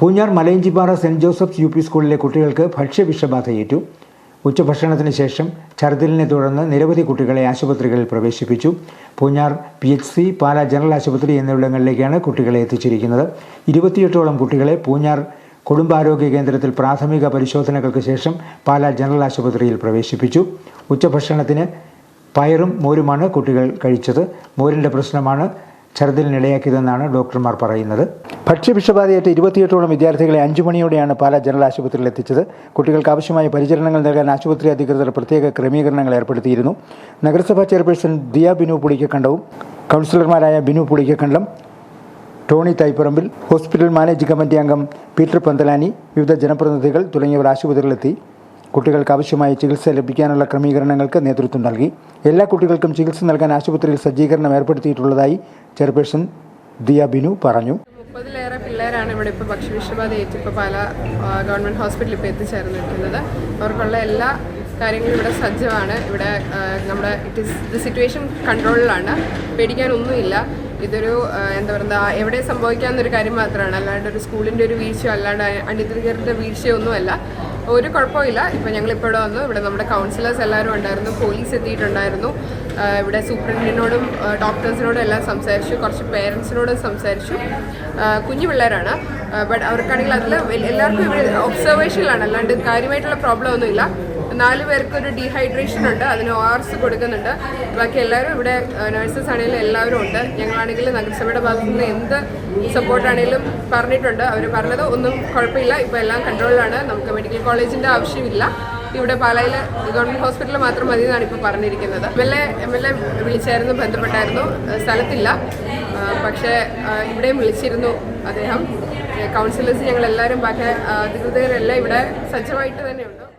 Poonjar Malayinchippara saint Joseph's U P സ്കൂളിലെ കുട്ടികൾക്ക് ഭക്ഷ്യവിഷബാധയേറ്റു. ഉച്ചഭക്ഷണത്തിന് ശേഷം ഛർദിലിനെ തുടർന്ന് നിരവധി കുട്ടികളെ ആശുപത്രികളിൽ പ്രവേശിപ്പിച്ചു. Poonjar P H C Pala general ആശുപത്രി എന്നിവിടങ്ങളിലേക്കാണ് കുട്ടികളെ എത്തിച്ചിരിക്കുന്നത്. ഇരുപത്തിയെട്ടോളം കുട്ടികളെ പൂഞ്ഞാർ കുടുംബാരോഗ്യ കേന്ദ്രത്തിൽ പ്രാഥമിക പരിശോധനകൾക്ക് ശേഷം പാലാ ജനറൽ ആശുപത്രിയിൽ പ്രവേശിപ്പിച്ചു. ഉച്ചഭക്ഷണത്തിന് പയറും മോരുമാണ് കുട്ടികൾ കഴിച്ചത്. മോരിന്റെ പ്രശ്നമാണ് ഛർദിലിനിടയാക്കിയതെന്നാണ് ഡോക്ടർമാർ പറയുന്നത്. ഭക്ഷ്യവിഷബാധയേറ്റ ഇരുപത്തിയെട്ടോളം വിദ്യാർത്ഥികളെ അഞ്ചു മണിയോടെയാണ് പാലാ ജനറൽ ആശുപത്രിയിൽ എത്തിച്ചത്. കുട്ടികൾക്ക് ആവശ്യമായ പരിചരണങ്ങൾ നൽകാൻ ആശുപത്രി അധികൃതർ പ്രത്യേക ക്രമീകരണങ്ങൾ ഏർപ്പെടുത്തിയിരുന്നു. നഗരസഭാ ചെയർപേഴ്സൺ ദിയ ബിനു പുളിക്കണ്ടവും കൗൺസിലർമാരായ Binu Pulikkandam Tony Thaiparambil hospital manage committee അംഗം പീറ്റർ പന്തലാനി വിവിധ ജനപ്രതിനിധികൾ തുടങ്ങിയവർ ആശുപത്രിയിലെത്തി. കുട്ടികൾക്ക് ആവശ്യമായ ചികിത്സ ലഭിക്കാനുള്ള ക്രമീകരണങ്ങൾക്ക് നേതൃത്വം നൽകി. എല്ലാ കുട്ടികൾക്കും ചികിത്സ നൽകാൻ ആശുപത്രിയിൽ സജ്ജീകരണം ഏർപ്പെടുത്തിയിട്ടുള്ളതായി ചെയർപേഴ്സൺ ദിയ ബിനു പറഞ്ഞു. മുപ്പതിലേറെ പിള്ളേരാണ് ഇവിടെ ഇപ്പോൾ ഭക്ഷ്യവിഷബാധ ഏറ്റ് ഇപ്പോൾ പല ഗവൺമെന്റ് ഹോസ്പിറ്റലിൽ ഇപ്പോൾ എത്തിച്ചേർന്നിരിക്കുന്നത്. അവർക്കുള്ള എല്ലാ കാര്യങ്ങളും ഇവിടെ സജ്ജമാണ്. ഇവിടെ നമ്മുടെ ഇറ്റ് ഇസ് ദ സിറ്റുവേഷൻ കൺട്രോളിലാണ് പേടിക്കാനൊന്നുമില്ല. ഇതൊരു എന്താ പറയുക എവിടെ സംഭവിക്കാവുന്നൊരു കാര്യം മാത്രമാണ്. അല്ലാണ്ട് ഒരു സ്കൂളിന്റെ ഒരു വീഴ്ചയോ അല്ലാണ്ട് അധികൃതരുടെ വീഴ്ചയൊന്നുമല്ല ഒരു കുഴപ്പമില്ല. ഇപ്പോൾ ഞങ്ങൾ ഇപ്പോൾ വന്നു. ഇവിടെ നമ്മുടെ കൗൺസിലേഴ്സ് എല്ലാവരും ഉണ്ടായിരുന്നു. പോലീസ് എത്തിയിട്ടുണ്ടായിരുന്നു. ഇവിടെ സൂപ്രണ്ടിനോടും ഡോക്ടേഴ്സിനോടും എല്ലാം സംസാരിച്ചു. കുറച്ച് പേരൻസിനോടും സംസാരിച്ചു. കുഞ്ഞു പിള്ളേരാണ്. ബട്ട് അവർക്കാണെങ്കിൽ അതിൽ എല്ലാവർക്കും ഇവിടെ ഒബ്സർവേഷനിലാണ് അല്ലാണ്ട് കാര്യമായിട്ടുള്ള പ്രോബ്ലം ഒന്നുമില്ല. നാല് പേർക്ക് ഒരു ഡീഹൈഡ്രേഷൻ ഉണ്ട്. അതിന് ഒ ആർസ് കൊടുക്കുന്നുണ്ട്. ബാക്കി എല്ലാവരും ഇവിടെ നഴ്സസ് ആണെങ്കിലും എല്ലാവരും ഉണ്ട്. ഞങ്ങളാണെങ്കിൽ നഗരസഭയുടെ ഭാഗത്തു നിന്ന് എന്ത് സപ്പോർട്ടാണെങ്കിലും പറഞ്ഞിട്ടുണ്ട്. അവർ പറഞ്ഞത് ഒന്നും കുഴപ്പമില്ല. ഇപ്പോൾ എല്ലാം കൺട്രോളിലാണ് നമുക്ക് മെഡിക്കൽ കോളേജിന്റെ ആവശ്യമില്ല. ഇവിടെ പാലയിൽ ഗവൺമെന്റ് ഹോസ്പിറ്റലിൽ മാത്രം മതി എന്നാണ് ഇപ്പോൾ പറഞ്ഞിരിക്കുന്നത്. M L A M L A വിളിച്ചായിരുന്നു ബന്ധപ്പെട്ടായിരുന്നു. സ്ഥലത്തില്ല. പക്ഷേ ഇവിടെയും വിളിച്ചിരുന്നു അദ്ദേഹം. കൗൺസിലേഴ്സ് ഞങ്ങളെല്ലാവരും ബാക്കി അധികൃതരെല്ലാം ഇവിടെ സജ്ജമായിട്ട് തന്നെയുണ്ട്.